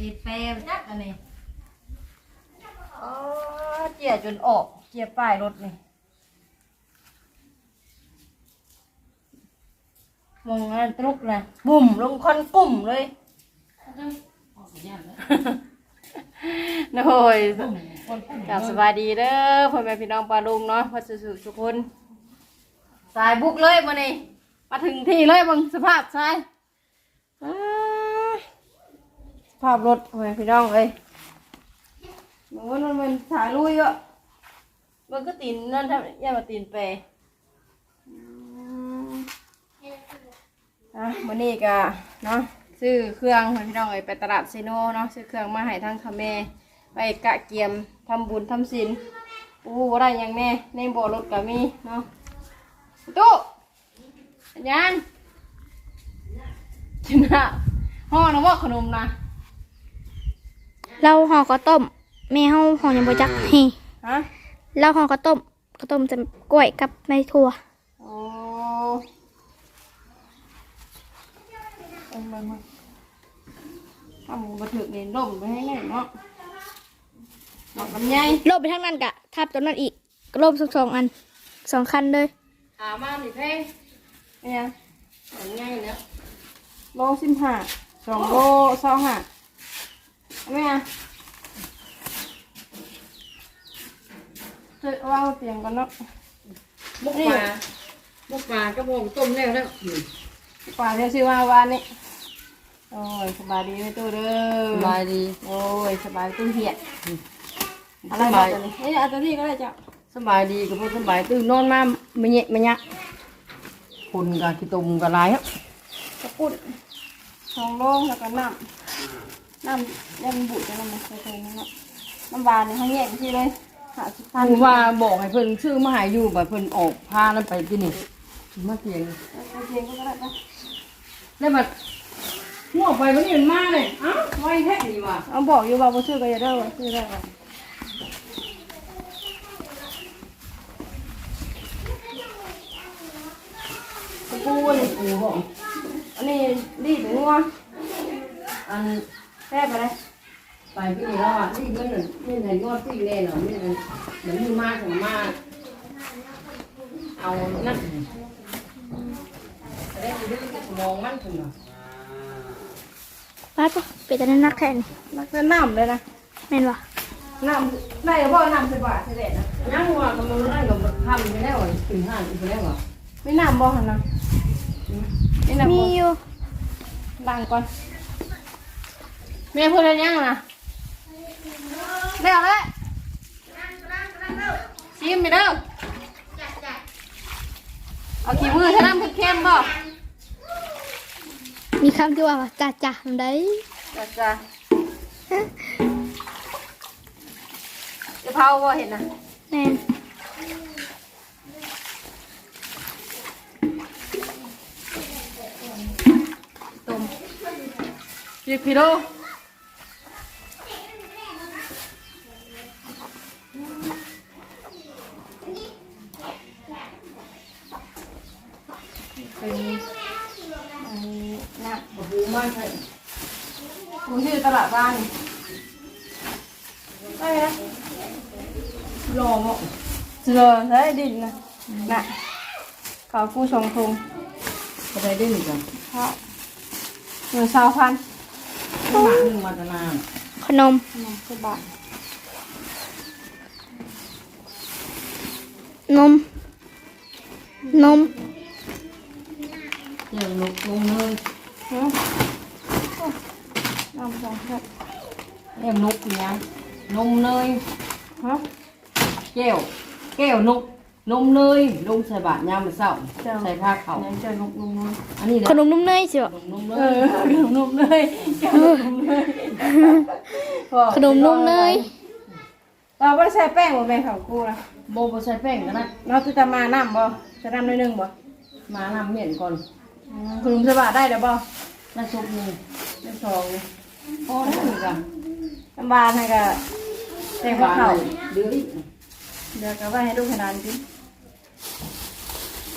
ตีแปรจักอันนี้อ๋อเจียจนออกเจียป้ายรถนี่มองอันตรุกนะบุ่มลงคอนกุ่มเลยโอ้ยกลับสบายดีเด้อพ่อแม่พี่น้องปลาลุงเนาะพ่อสุสุทุกคนสายบุกเลยมานี่มาถึงที่เลยบังสภาพสายอ้าส ภาพรถพ่อแม่พี่น้องเอ้ยมันมันมันถ่ายลุยอะมันก็ตีนนั่นทำย่ามาตีนเปย์อะวันนี้ก็เนาะซื้อเครื่องพี่น้องเอ้ยไปตลาดเซโนเนาะซื้อเครื่องมาให้ทั้งคาเมไปกะเกียมทำบุญทำศีลโอ้โหได้หยังแน่ในบ่อรถก็มีเนาะตู้สัญญาณกินนะห่อนะว่าขนมนะ เราห่อข้าวต้มแม่เฮาห่อยังบ่จักให้ฮะเราห่อข้าวต้มข้าวต้มจะกล้วยกับในถั่วโอ้เอามามาทำหมูกระถึกนี่ล่มไปให้แน่เนาะดอกลำไยโลบไปทางนั้นกะทับตัวนั้นอีกก็โลบสักสองอันสองคันเลยหามาหนิเพลงเนี่ยลำไยเนี่ยโลสิบห้าสองโลสองห้า เอาไหมอะเจะวางเตียงกันเนาะมุกปลามุกปลากระบอกต้มแล้วแล้วป่าเรียกชื่อว่าวานนี่โอ้ยสบายดีไหมตู้เด้อสบายดี โอ้ยสบายตู้เหียดอะไรสบ้าบางยตัวนี้เฮ้ยเอาตัวนี้ก็ได้จ้ะสบายดีกับพวกสบายตื่นนอนมาไม่เ nhẹ ไม่ยะคนกับขี้ตุ่มกับลายครับกระปุ้นสองโลแล้วก็น้ำ น้ำยันบุจะน้ำมันใส่ๆนั่นเนาะน้ำบานนี่เขาแยกที่เลยหาสิบพันคือว่าบอกให้เพิ่นชื่อมาใหายอยู่แบบเพิ่นออกพาแล้วไปที่นี่มาเตียงเอาเตียงก็ได้ปะแล้วบัดหัวไปมันนี่มันมาเลยเอ้าไว้แท้นี่ว่ะเอาบอกอยู่ว่าบ่ชื่อก็อย่าได้ว่าชื่อได้ว่าตะปูนี่โอ้บอกอันนี้รีดหรืองัวอัน แซ่บไปเลยไปที่นี่แล้วอะนี่มันน่ะนี่ไหนงอดที่แน่เนาะนี่มันมันมีมากถึงมากเอานั่นจะได้ไปดื้อกับมองมันถึงเนาะไปปะเป็ดอันนั้นนักแทนนักเล่นน้ำเลยนะแม่นวะน้ำได้เพราะน้ำสิบบาทสิเด็ดนะยังว่าก็มันได้กับทำไปแล้วอะถึงห้านอีกแล้วอะไม่น้ำบ่หันนะไม่น้ำมีบ่อยู่ดังก่อน แม่พูดอะไรยังนะเดี๋ยวเลยชิมไปเด้อเอาขี้มือใช้น้ำเข้มๆบ่มีคำที่ว่าจ่าจ่าทำได้จ้าจ้าจะเผาบ่เห็นนะแม่นต้มยี่กิโลเป็นอันนี้นะ โอ้โหมากเลย กูชื่อตลาดบ้านได้ไหมนะ รอมั้ง เจอได้ดินนะน่ะขอกู้ชงทุงก็ได้ได้หนึ่งกันเพราะหนึ่งสาวพันห มาหนึ่งมาตนานขนมหนึ่งสิบบาทนมนมเจียวลูกลงเลยเนาะน้ำสองแพ็คเอ็มนุกเนี่ยนมเนยฮะแก้วแก้วนุกนมเนยลงใส่บาตรยามมื้อเช้าใส่ผ้าเขาเนี่ยเจอนุกนุกนุกอันนี้แหละขนมนุ่มเนยสิวะนมเนเอยอขนมนมเลยขนมนมเลยขนมนุ่มเนย เราไม่ได้ใช้แป้งบ่แม่เขากู้นะโบบ่ใส่แป้งก็ได้เราจะจะมาน้ำบ่จะน้ำน้อยหนึงบ่มาทำเมียนก่อนขนมสบาได้เดี๋ยวบ่น้ำซุปหนึงเป็นสองเลยพอได้เหมือนกันน้ำบานให้กับแตงข้าวเข่า เดืออีก เดี๋ยวก็ไว้ให้ลูกให้หลานกิน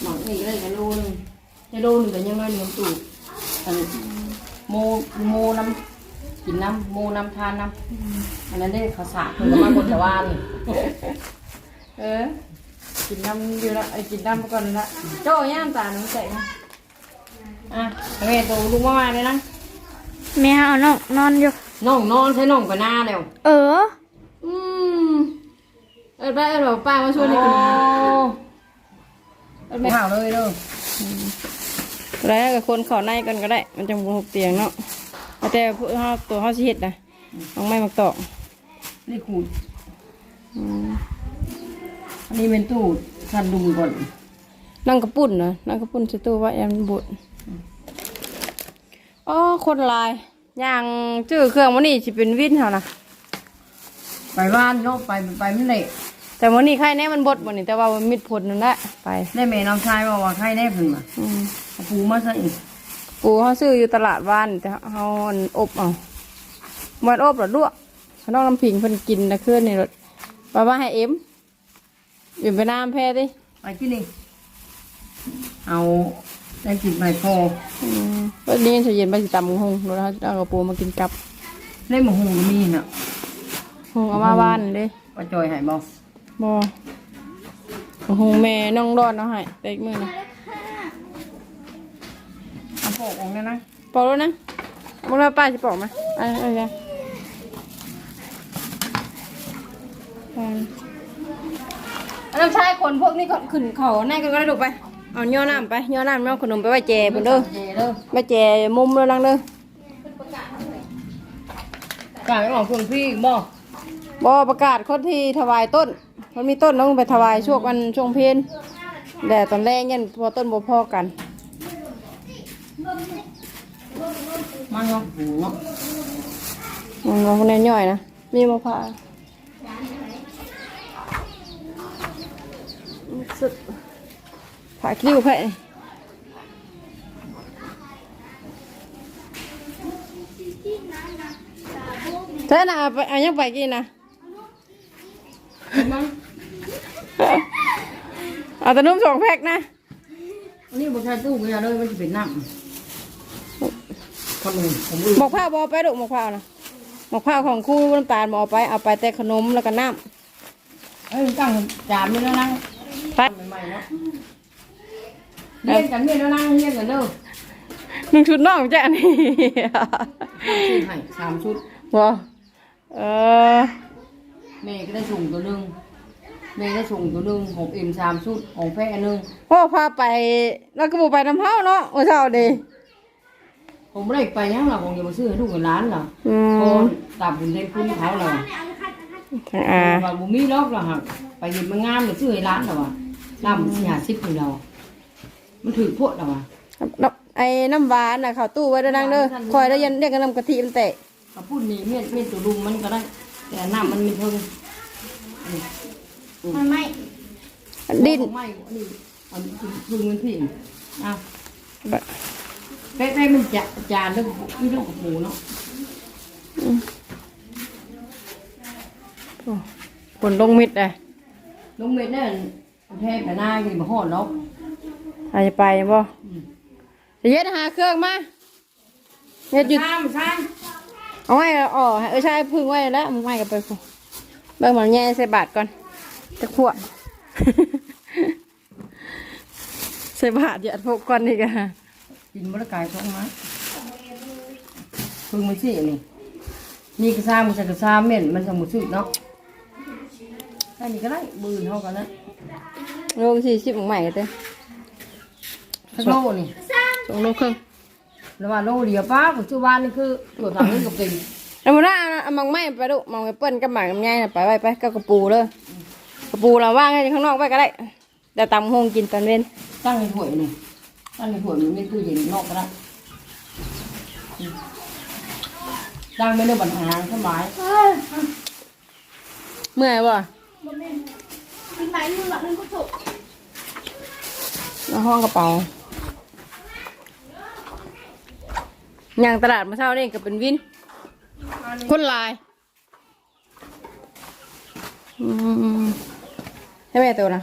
หมักนี่ก็ได้กันโลนึงจะโลนึงก็ยังน้อยหนึ่งตู้อันโมโมน้กินน้ำหมูน้ำทานน้ำอันนั้นได้ข้าวสารเพิ่นก็มาบนตะวันเออ กินน้ำอยู่ละไอ้กินน้ำก่อนละโจ้ย่ามตาหนูใส่มาอะแม่ตัวลุงมาเลยนะแม่เฮาเอาน้องนอนอยู่น้องนอนใช้น้องไปหน้าแล้ว เอออืม เออไปเออบอกป้ามาช่วยนี่กันเออไม่แม่ข่าวเลยเด้อแล้วกับคนเขาในกันก็ได้ มันจะบุกเตียงเนาะเอาแต่พวกเขาตัวเขาสิเฮ็ดนะต้องไม่มักตอกนี่ขูดอืมอันนี้เป็นตู้ทันดุงก่อนนั่งกระปุ่นนะนั่งกระปุ่นสตูว่าแอมบุตรอ๋อคนหลายอย่างชื่อเครื่องมันนี่สิเป็นวินเขานะไปบ้านเนาะไปไปไม่เละ แต่วันนี้ใครแน่มันบดวันนี้แต่ว่ามันมิดผลนั่นแหละไปได้แม่น้องชายบอกว่าใครได้เพิ่นมาอืมเอาปูมาซะอีกปูเขาซื้ออยู่ตลาดบ้านแต่เขาอันอบเอามันอบหรอลวกเขาน้องน้ำผิงเพิ่นกินนะคืนนี่รถป้าว่าให้เอ็มอยู่ไปน้ำแพ้ดิไปที่นี่เอาได้กินใบพออืมวันนี้เฉยเย็นไปสิตำหงรถเขาเอากระปูมากินกับได้หมูหูก็มีน่ะหงเอามาบ้านเด้ป้าจอยใหายบ่ บอหงแม่น้องรอดเอาให้เต็กมือนะเอาปอกออกเลยนะปอกแล้วนะมึงเอาป้าจะปอกไหมเอะไรอะไรอันน้ำชายคนพวกนี้ก็ขึ้นเขาแน่กันก็ได้ดูกไป เอาย่อน้ำไปย่อน้ำเอาขนมไปไว้แจบนเด้อเจเด้อไว้แจมุมเด้อลังเด้อกลางออกคนพี่บ่บอประกาศคนที่ถวายต้น มันมีต้นต้องไปถวายช่วงวันช่วงเพลนแต่ตอนแรกยันพอต้นบ่พอกันมาเนาะหูเนาะมันมาคนย่อยนะมีมะพร้าวสุดผ่าคิ้วแพ่เท่าน่ะเอาไปเอายังไปกินนะมา เอาแต่นุ่มสองแพ็กนะอันนี้บ่ใช่ตู้ไม่ได้เลยมันจะเป็นน้ำขนมผมรู้หมกผ้าวบอไปดูหมกผ้าวนะหมกผ้าวของครู่น้ำตาลบอไปเอาไปแต่ขนมแล้วก็น้เอ้ยตั้งจามนี่แล้วนั่งำไปใหม่ๆเนาะเรียนกันเนี่ยแล้วนั่งเรียนกันเด้อหนึ่งชุดน้องจ้ะนี่ซื้อให้สามชุด บอเออ แม่ก็ได้ส่งตัวหนึ่ง แม่ได้ส่งตัวหนึ่งของเอ็มสามชุดของแพะอันหนึ่งพ่อพาไปแล้วก็บไปน้ำเผาเนาะเมื่อเช้าดีผมไม่ได้ไปยังหรอกผมจะมาซื้อให้ลูกกับร้านหรออืโอมนตับบุญได้คุ้นเขาหรอทางอาว่าบุมีล็อกหรอฮะไปหยิบมางามเลยซื้อให้ร้านหรอวะน้ำสี่ห้าสิบอยู่เรามันถือพวกหรอวะน้ำไอ้น้ำหวานน่ะเขาตู้ไว้เด้อนังเด้อคอยได้ยันเรียกกันน้ำกะทิมันเตะเขาพูดนี่เมียนเมียนตัวลุงมันก็ได้ แต่น้ำมันมีเพิ่ง มันไม่ดิ้นไม่อันนี้อันนี้พึ่งมันผิงอ้าวแป๊ะๆมันจะจานเรื่องนี่เรื่องของหมูเนาะผลลงมิดเลยลุงเม็ดเนี่ยแทบแต่หน้ากินมาหอดเนาะอาจจะไปบ่จะเย็ดหาเครื่องมาเย็ดหยุดซ้ำซ้เอาไว้อ๋อเออใช่พึ่งไว้แล้วมึงไว้กับไปฟูเบิ่งมันแง่ใส่บาทก่อน จะขวบใส่บาทอย่าพกก่อนนี่กันำกินมะละกายท้องมาพึ่งมันสินี่นี่กระซ้ำมันจะกระซ้ำเม่นมันจะหมดสุดเนาะแค่นี้ก็ได้บืนเท่ากันนะโลสี่สิบของใหม่กันเต้สักโลนี่สองโลครึ่งแล้วว่าโลเดียวป้าปัจจุบันนี่คือตัวทางนี้กับติงแล้วมันน่าเอามังไม่ไปดูมังไปเปิ้ลกับหมากกับแง่น่ะไปไปไปกับกระปูเลย กระปูเราว่างให้ข้างนอกไปก็ได้แต่ตำหงกินตอนเว้นตั้งในถ้วยนี่ตั้งในถ้วยมันมีตู้เย็นนอกก็ได้อืมตั้งไม่ได้ปัญหาสบายเมื่อยบ่กินไหมมึงหลับมึงก็ถูกในห้องกระเป๋าอย่างตลาดเมื่อเช้านี่ก็เป็นวิน คนหลาย อืม ให้แม่ตัวนะ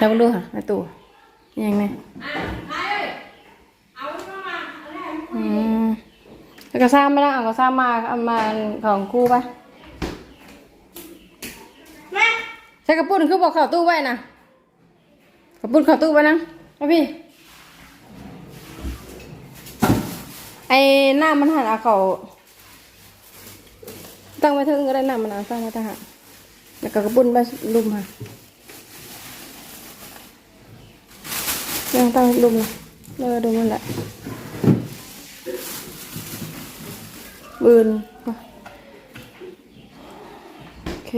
จับดูค่ะในตู้ยังไงอืมแล้วก็ซ้ำไม่ได้เอาก็ซ้ำมาเอามาของครูไปใช้กระปุ้นคือบอกเข่าตู้ไว้นะกระปุ้นเข่าตู้ไว้นะเอาพี่ ไอ้หน้ามันหันเอาเขาตั้งไว้เทิงก็ได้หน้ามันเอาตั้งไว้ตั้งหาแล้วก็กระปุ้นไปลุมค่ะยังตั้งลุมนะเออดูมันแหละบืนโอเค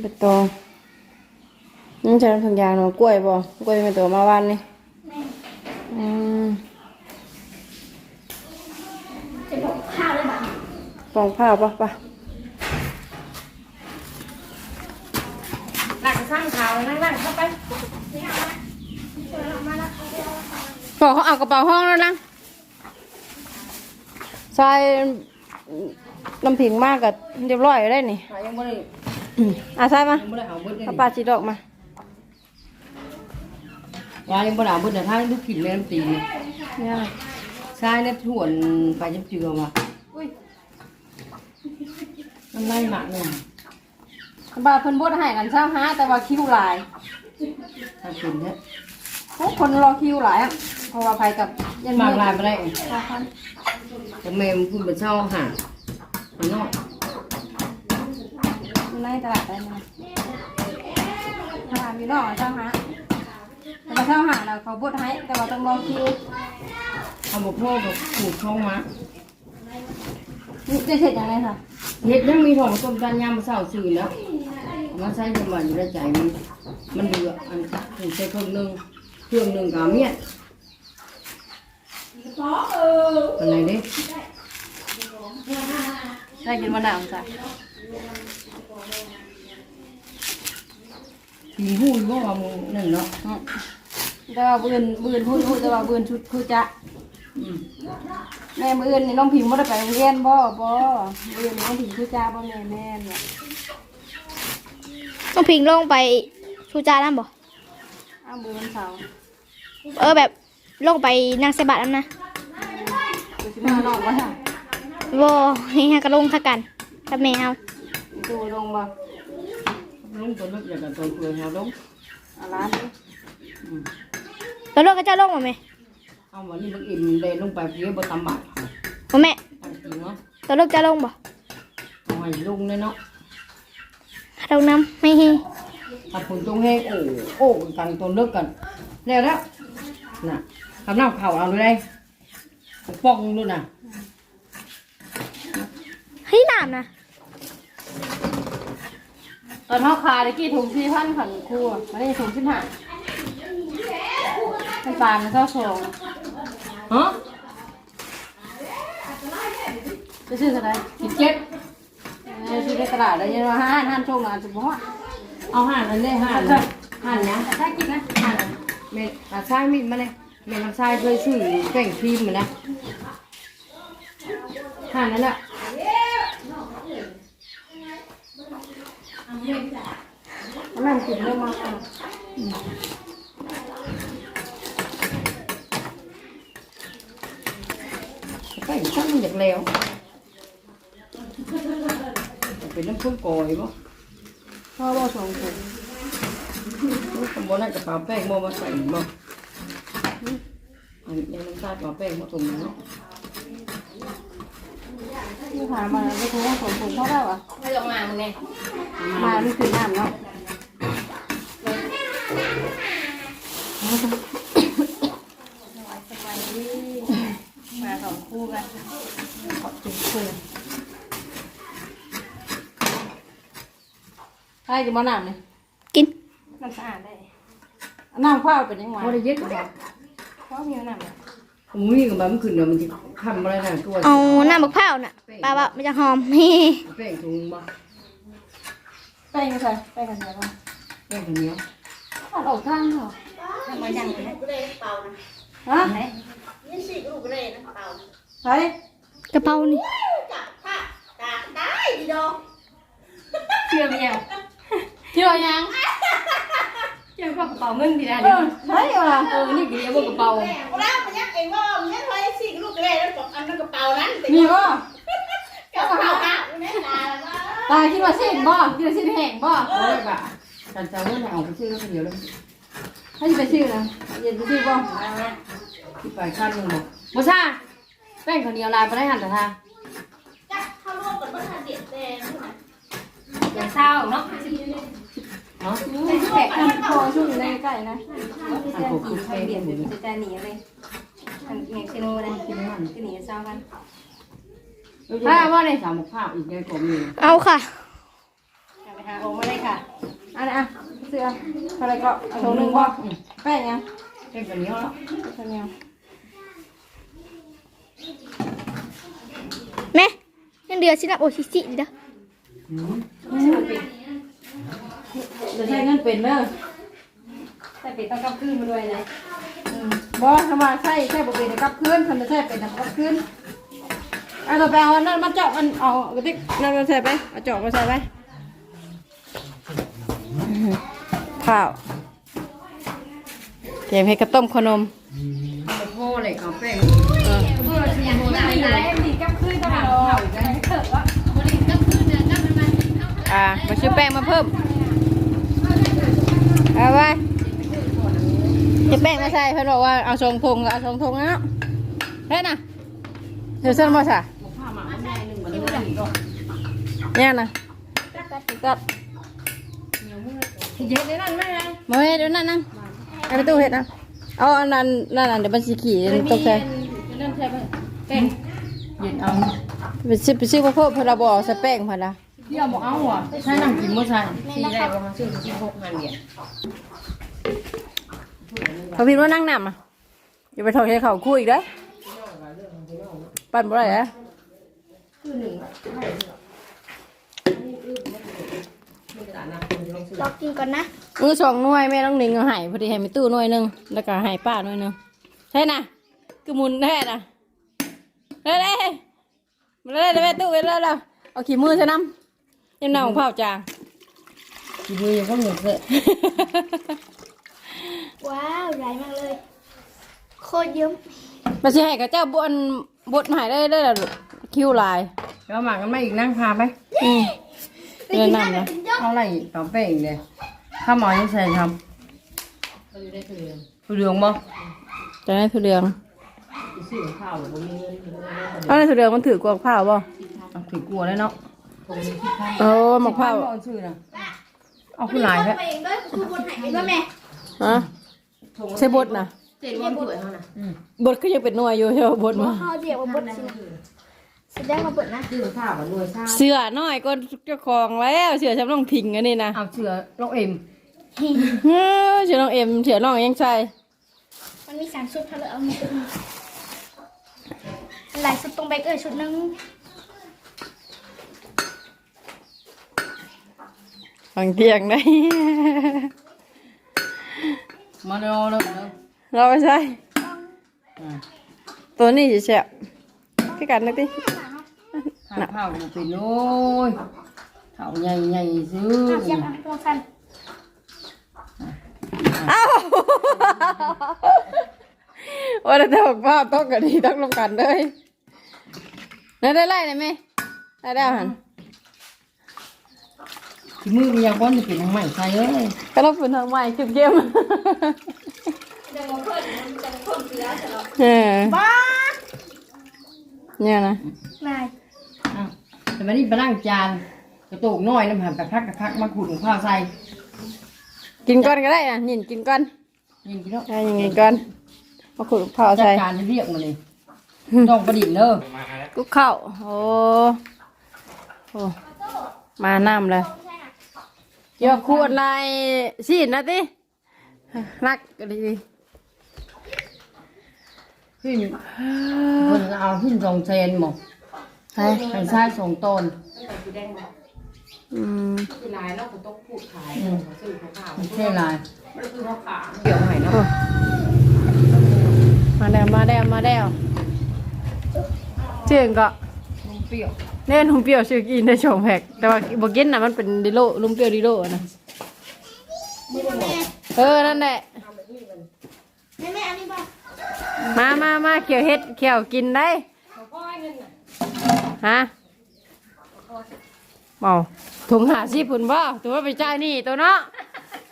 เบตองนี่ใช้น้ำถุงยางเนาะกล้วยบ่กล้วยเป็นตัวมาวันนี่อืม จะบอกข้าวเลยบ้าง ฟ องผ้าปะปะหลังสร้างขาวนั่งนั่งเข้าไปขอเขาเอากระเป๋าห้องแล้วนะใช่น้ำผิงมากกับเรียบร้อยอยู่ได้นี่หายังไม่ได้อืมอะใช่มายังไม่ได้เอาเบิดเลยเอาปลาจีดอกมาวายังไม่ได้เอาเบิดแต่ถ้าลูกขินเลยน้ำตีนี่เนี่ยใช่เนี่ยถ่วนไปจำเจือมา อุ้ยน้ำลายหมักหนึ่งบาเพิ่นบดให้กันเช้าฮะแต่ว่าคิวหลายถ้ากินเนี่ยโอ้คนรอคิวหลายอะเพราะว่าไปกับยันหมากมืลายไปได้ห้าพันแต่แม่มันพูดเป็นเช่าหามันนอกอยู่ในตลาดได้ไหมตลาดมีนอกเช้าฮะแต่ว่าเช้าหาเราเขาบดให้แต่ว่าต้องรอคิวเอาบอกพ่อกับผูกท้องมานี่จะเสร็จยังไงคะ เห็ดยังมีทองต้มกันยามมาเศร้าสื่อแล้วเอามาใช้จนวันอยู่ในใจมันมันเดือดอันจะถึงใช้เครื่องหนึ่งเครื่องหนึ่งกับเมียดอะไรเด้ได้กินมะนาวจ้ะปีหูก็ว่ามึงนั่นเนาะอืมแต่ว่าบืนบืนพูดพูดแต่ว่าบืนชุดคือจะ อืมแม่บืนนี่น้องพิมพ์ไม่ได้ไปโรงเรียนบ่บ่บืนน้องพิมพ์คือจ้าบ่แม่แม่เนี่ยต้องพิงลงไปชูจานั่นบ่อ้าวบืนวันเสาร์เออแบบลงไปนั่งใส่บาตรนั่นนะไปสิมาน้องบ่ฮะบ่นี่ฮะก็ลงค่ะกันกับแม่เฮาดูลงบ่ลุงตัวเล็กอย่างกับตัวเกลือเอาลงเอาร้านนี้อืมแล้วลงก็จะลงบ่แม่ เอาวันนี้มันอิ่มเดินลงไปเพียบตำบาดบ่แม่ตั้งจริงเนาะแล้วลงจะลงบ่เอาให้ลุงเลยเนาะลงน้ำไม่ให้ถ้าฝนตรงแห้งโอ้โอ้กันตัวเลิกกันแล้วแล้วน่ะกำน้ำเข่าเอาเลยป้องด้วยน่ะเฮ้ยน้ำนะตอนเฮาขายตะกี้ถุงสี่พันขันครูอะอันนี้ถุงสิบห้าเป็นปลามันเท่าสอง ฮะจะซื้อเท่าไหร่สิบเจ็ดเออซื้อในตลาดได้ยังว่าห้านห้านโชคงานจะบ่ฮอดเอาห่านอันนี้ห่านห่านเนี้ยถ้ากินนะห่านเมตาชามิดมาเลยเมตาชายเคยซื้อแป้งครีมมานะห่านนั่นแหละแม่นกินเรื่องมาก แป้ง ช่างมันอยากแล้วเป็นน้ำพุ่งกอยบ่พ่อบ่สองคนขโมยกระเป๋าแป้งบ่มาใส่บ่อันนี้น้ำตาลกระเป๋าแป้งมาถุงเนาะที่ผ่านมาไม่ถูกว่าสองคนเท่าไหร่วะให้ลงมามึงไงมาไม่คือน้ำเนาะมาสอง คู่กันขอบคุณคู่ให้กินบ่น้ำเลยกินน้ำสะอาดได้น้ำข้าวเป็นยังไงพอได้เย็ดกับบ่ข้าวมีน้ำเลยผมมีกับมันขึ้นเนาะมันจะทำอะไรน่ะตัวเอาน้ำมะพร้าวน่ะปลาบะมันจะหอมเฮ้แป้งถุงบ่แป้งก็ใส่แป้งกันใส่บ้างแป้งข้าวเหนียวตัดออกข้างเหรอทำมาอย่างนี้ก็เลยเป่านะฮะยี่สิบลูกก็เลยนะเป่า ใส่กระเพรานี่จับผ้าตากได้ดีดอกเชื่อมยังเชื่อยังเกี่ยวกับกระเป๋าเงินดีนะเออใช่ว่ะเออนี่กี่บ่กระเป๋าเอาแล้วมันยังเองว่ามันยังไว้สี่ลูกเลยแล้วก็อันนั้นกระเป๋านั้นมีบ่กระเป๋าอะไม่ตาแล้วตาคิดว่าสิ้นบ่คิดว่าสิ้นแห้งบ่เอาเลยบ่ะกันจะเงินเอาไปซื้อแล้วเดียวเลยให้ไปซื้อนะเย็นไปซื้อบ่ที่ไปขั้นนึงบ่บ่ซ่าแป้งข้าวเหนียวลายบ่ได้หั่นแต่ทาจักเข้าร่วมกับบ้านเดียดแดงอย่าเศร้าเนาะเนาะแขกทำคอช่วงในใกล้นะอันโกคือใครเรียนอยู่จะจะหนีเลยอันเงี้ยชิโน่เลยกินมันกินหนีเศร้ากันถ้าว่าในสามภาพอีกได้ก็มีเอาค่ะไปหาโอ้มาเลยค่ะอันนี้อะเสื้ออะไรก็โชว์หนึ่งบ่แป้งยังแป้งข้าวเหนียวแล้วข้าวเหนียว แม่ยังเดือดสินะโอ้ชิชิดีเด้อจะใช้เงินเป็นเด้อใช้เป็นต้องกลับคืนมาด้วยนะบ่ทำมาใช่ใช่บ่เป็นกลับคืนทำมาใช่เป็นกลับคืนเอาต่อไปเอานั่นมาเจาะมันเอากระติกนั่นมาใส่ไปเอาเจาะมาใส่ไปข้าวเตรียมให้กระต้มขนมพ่อเลยเอาแป้งอ่ามาซื้อแป้งมาเพิ่มเอาไว้จะแป้งมาใส่เพิ่นบอกว่าเอาทรงทงก็เอาทรงทงนะเนาะเฮ้ยน่ะเดี๋ยวเส้นมาใส่ผ้าหมาแม่นึงมันได้ก็เนี่ยนะตัดเย็นได้นั่นไหมมาเฮ็ดเดี๋ยวนั่นนั่งให้ไปตู้เฮ็ดนะเอาอันนั้นนั่นอันเดี๋ยวมันสิขี่ตกใจนั่นใช่ไหมแป้งเย็นเอาไปซื้อไปซื้อมาเพิ่มเพนเราบอกใส่แป้งพอละ เดี๋ยวบอกเอาอะใช้น้ำกินบ่ใช่ซีได้ประมาณซื้อที่หกพันเหรียญพอพี่ว่านั่งนำอะอย่าไปถอดให้เขาคู่อีกเด้อปั่นบ่ได้เหรอรอกินก่อนนะมือสองหน่วยแม่ต้องหนึ่งเอาให้พอดีให้ไปตู้หน่วยหนึงแล้วก็ให้ป้าหน่วยหนึงใช่น่ะคือหมุนแท้น่ะเด้เด้มาเลยเด้แม่ตู้ไปเลยแล้วเอาขี้มือใส่น้ำ ยังเน่าของเผาจาง กินมือยังก็เหนื่อยเลยว้าวใหญ่มากเลย โคตรเยิ้มมาสิให้กับเจ้าบนบทหายได้ได้อลูกคิวลายแล้วหมากันไม่อีกนั่งพาไปอืมเดินนำนะเอาอะไรต่อแป้งเลยข้าวหมอยังใส่ทำผู้เรืองบ่จะได้ทุเรียนซื้อข้าวหรือบ่มีเงินเอาในทุเรียนมันถือกวางข้าวบ่เอาถือกลัวแล้วเนาะ โอ้หมกข้าวเอาชื่อนะเอาขึ้นหลายแค่ไปเองด้วยคือบนหายไปด้วยแม่ฮะใช่บทนะเจ็ดวันสวยเท่านั้นบทก็ยังเป็นหน่วยอยู่ใช่ไหมบทมาเขาเรียกว่าบนสินะแสดงว่าบนนะซื้อข้าวกับรวยข้าวเสือน้อยก็เจ้าของแล้วเสือฉันต้องพิงอันนี้นะเอาเชือลงเอ็มเฮ้อเสือน้องเอ็มเสือน้องยังใส่มันมีสามชุดเขาเลยเอามาชุดหนึ่งหลายชุดตรงแบกเออชุดหนึง ฟังเตียงได้มาเร็วเร็วเราไปใส่ตัวนี้จะแฉะพี่กันนึกดิข้าวข้าวเป็นโอ้ยข้าวใหญ่ใหญ่ซื้อเทียบนะตัวสั้นเอ้าว่าแต่บอกว่าต้องกันดีต้องลงกันเลยได้ได้ไล่ได้ไหมได้ได้หัน ที่มือมียาก้อนจะเป็นทางใหม่ใช่เลยก็ต้องเป็นทางใหม่เข้มเข้มเออบ้าเนี่ยนะนายอ้าวแต่วันนี้ไปล้างจานกระตุกน้อยน้ำหันกระพักกระพักมาขุดข้าวใส่กินก้อนก็ได้นะยินกินก้อนยิงกินแล้วได้ยังไงก้อนมาขุดข้าวจัดใส่การเรียกมาเลยต้องประดิษฐ์เด้อกุ๊กข้าวโอ้โอ้มาน้ำเลย เดี๋ยวขวดลายสีนะติรักก็ดีขึ้นคนเอาขึ้นสองเซนหมดใช่ใส่ใส่สองต้นอืมอืมไม่ใช่ลายเกี่ยวใหม่เนาะโอ้มาแล้วมาแล้วมาแล้วเจียงก็เปรี้ยว เล่นนุ่มเปรี้ยวชื่อกินได้สองแพ็กแต่ว่าบกินน่ะมันเป็นดิโลนุ่มเปรี้ยวดิโลอะนะเออนั่นแหละแม่แม่อันนี้บ่มามามาเขียวเฮ็ดเขียวกินได้ฮะเมาถุงหาสิพุ่นบ่ตัวไปจ่ายหนี่ตัวเนาะ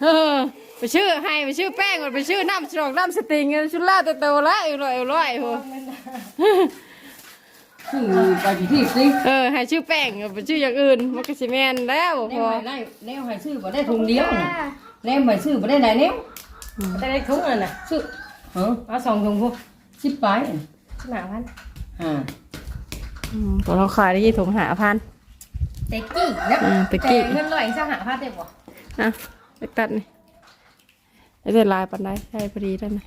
เออไปชื่อให้ไปชื่อแป้งก่อนไปชื่อน้ำสรองน้ำสติงชุดล่าตัวโตแล้วอร่อยอร่อยโห ชื่อไปกี่ที่สิเออให้ชื่อแป้งไปชื่ออย่างอื่นมันก็สิแม่นแล้วบ่แนพวอให้ได้แนวให้ซื้อบ่ได้ถุงเดียวน่ะแนวให้ซื้อบ่ได้หลายแนวได้ได้ถุงนั่นน่ะซื้อเออเอาสองถุงพวกสิบปลายน่ะหนาพันอ่าตัวเราขายได้ยี่ถุงหาพัน เต็กกี้แล้วอืมตะกี้เงินร้อยเจ้าหาผ้าเต็มบ่นะไปตัดนี่ไอ้เด็ดลายปันได้ใช่พอดีได้ไหม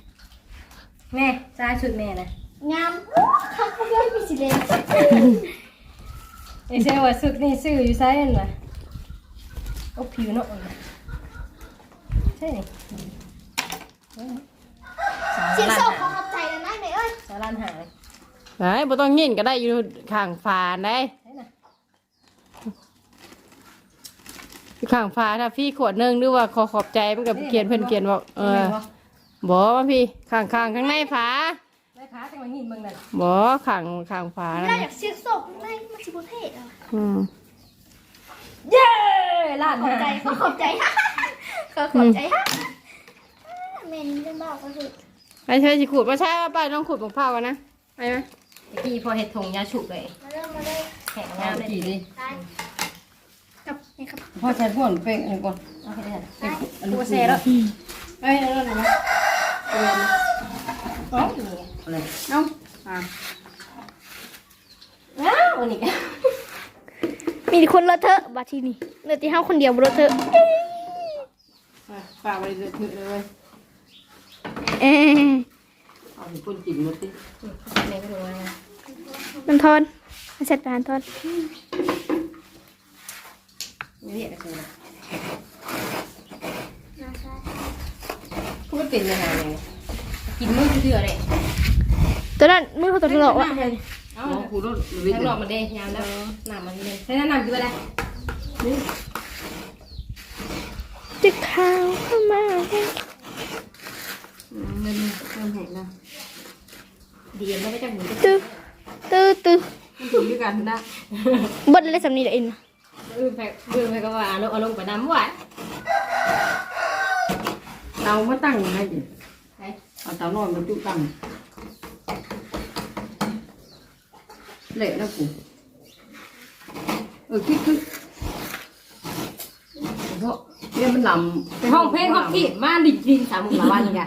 แม่จ่ายชุดแม่นะ งามคักเลยมีสิเลนไอ้เจ้าว่าสุดนี่ซื้ออยู่ไซน์นั่นน่ะเอาผิวเนาะใช่นี่เสียงโซ่ของขอบใจแล้วนะแม่เอ้ยสาร้านหายไหนบ่ต้องยินก็ได้อยู่ข้างฝาได้ใช่น่ะอยู่ข้างฝาถ้าพี่ขวดหนึงหรือว่าขอขอบใจมันกับเขียนเพิ่นเขียนบอกเออบอกว่าพี่ข้างข้างข้างในฝา แม่ค้าจังหวะหินเบิ่งนั่นบอกข้างข้างฝาไม่นั่ได้นอน่ะยากเสียงโซ่ข้างในมันสิบ่เท่อะอืมเย้ร้านขอบหาใจยขอขอบใจฮะขอขอบใจฮะแม่นี่เล่นบอกก็คือไปเชิญสิขูดมาใช่ว่าป้าต้องขูดมะพร้าวกันนะไปไหมตะกี้พอเห็ดถงยาฉุกเลยมาเริ่มมาเลยแข็งงามเลยกี่ดิตายกับนี่ครับพอใช้พ่นเป็นอันก่อนเอาให้ได้เป็นอันนี้เซ่แล้วเอ้ยเอาแล้วนะ เอาแล้วนะอ๋ออะไรเอ้าอ่าอ้าวอันนี้ก็มีคนเลอะเทอะบัดทีนี้เหลือที่เฮาคนเดียวบ่เลอะเทอะฝากไว้เดือดเลยเอ๊ะเอาให้คนจิ๋มมาสิแม่ก็รู้ว่ามันทอนมันเสร็จการทอนไม่เรียกอะไรนะพูดเป็นยังไงเนี่ยกินมื้อเดือดเลย ตัวนั้นมือเขาตัวทะเลาะวะเอาคูรถทั้งหลอกมันเด้ยามแล้วหนามันเลยใช้น้ำกินไปเลยตึกขาวเข้ามาเงินเงินเห็นนะดีเอ็นไม่จังหมูตื้อตื้อตื้อมันถูกด้วยกันนะเบดเลยสำนีเด้ออินอือแพกเบื่อไปก็ว่าเอาเอาลงไปน้ำไหวเรามาตั้งยังไงดิเอาเตานอนมาจุตั้ง เละแล้วกูเออคิดคิดเพราะเนี่ยมันลำไปห้องเพลงห้องที่มาดิดินสามมุกลาวันไง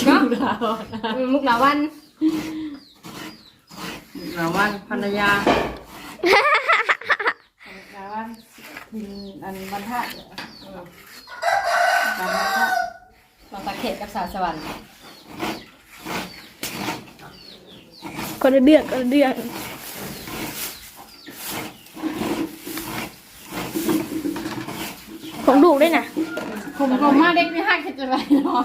ชื่อเรามุกลาวันมุกลาวันภรรยาแต่ว่ากินอันบรรทัดบรรทัดมาตะเข็บกับสาวสวรรค์ คนละเดือนคนละเดือนของลูกด้วยนะผมผมมาเด็กไม่หักจะไปเนาะ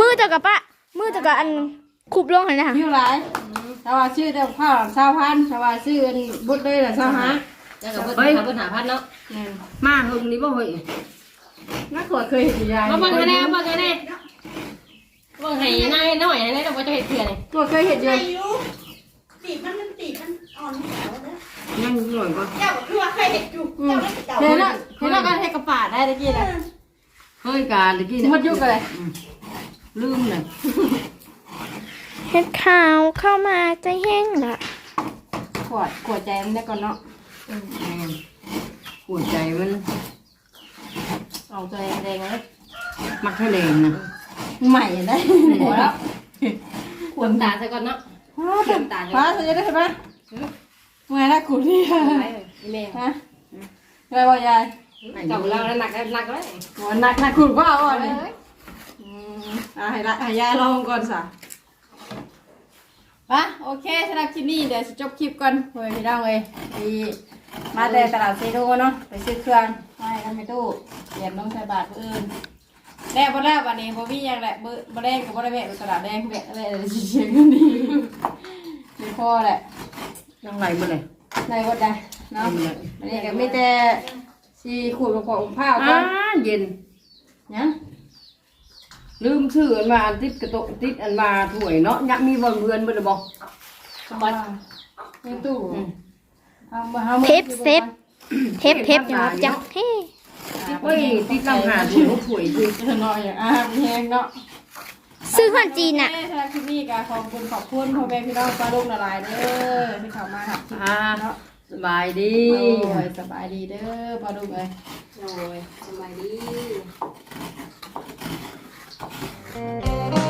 มือเจ้ากับปะมือเจ้ากับอันคุบลงเลยนะคะอยู่ไรชาวาชื่อแต่ข้าวชาวพันชาวาชื่อบุตรเลยแหละชาวฮะแล้วก็เบิ้ลหาเบิ้ลหาพันเนาะเนี่ยมาหึงนี้บ่เฮ้ยนักขวดเคยเห็นยายมาเบิ่งกันแน่เบิ่งกันแน่เบิ่งให้นายหน่อยให้นายต้องว่าจะเห็ดเถื่อนตัวเคยเห็นยายอายุตีบมันมันตีบมันอ่อนแถวนะยังหน่อยก่อนเจ้าคือว่าใครเห็ดจุกเจ้าไม่เจ้าเห็นแล้วเห็นแล้วกันให้กระป๋าได้ตะกี้นะเฮ้ยการตะกี้หมดยุคเลยลืมเลยเฮ็ดข่าวเข้ามาใจแห้งละขวดขวดใจมันได้ก่อนเนาะหัวใจมันเอาตัวแดงๆเลยมักทะเลนะ ใหม่ได้หัวแล้วขวดตาซะก่อนเนาะฟ้าตาฟ้าเธอจะได้เห็นไหมเมื่อไรกูนี่ฮะแม่ฮะยายบอกยายเก่าเราหนักหนักเลยหัวหนักหนักขุดว่าอ่อนเลยอะให้ละให้ยายลองก่อนสะปะโอเคสำหรับคลิปนี้เดี๋ยวจะจบคลิปก่อนเฮ้ยพี่น้องเอ้ยดีมาแต่ตลาดซีโร่เนาะไปซื้อเครื่องให้ทำไปตู้เตรียมต้องใส่บาทเพื่อื่น แล้วบ่แล้ววันนี้บ่มีหยังแหละบ่บ่แดงกับบ่ได้แวะไปตลาดแดงแวะอะไรเชียงกันดีมีพ่อแหละยังไรบ่เลยในวัดใดเนาะอันนี้ก็มีแต่สีขูดกับของผ้าก่อนเย็นยังลืมชื่ออันมาอันติดกระโตะติดอันมาถ้วยเนาะยักมีบอลเพื่อนบ่ได้บอกสบายในตู้เอาเอาเทปเซฟเทปเทปอย่ามาจักเท่ เฮ้ยติดลำหาถ้วยถ้วยดิเจะนอยอย่างอะมีแหงเนาะซื้อขนจีนอะแม่ทางคลิปนี้ก็ขอบคุณขอบคุณพ่อแม่พี่น้องปลาลูกละลายเด้อที่เข้ามาหักคลิปอ่าเนาะสบายดีโอ้ยสบายดีเด้อปลาลูกเอ้ยโอ้ยสบายดีเ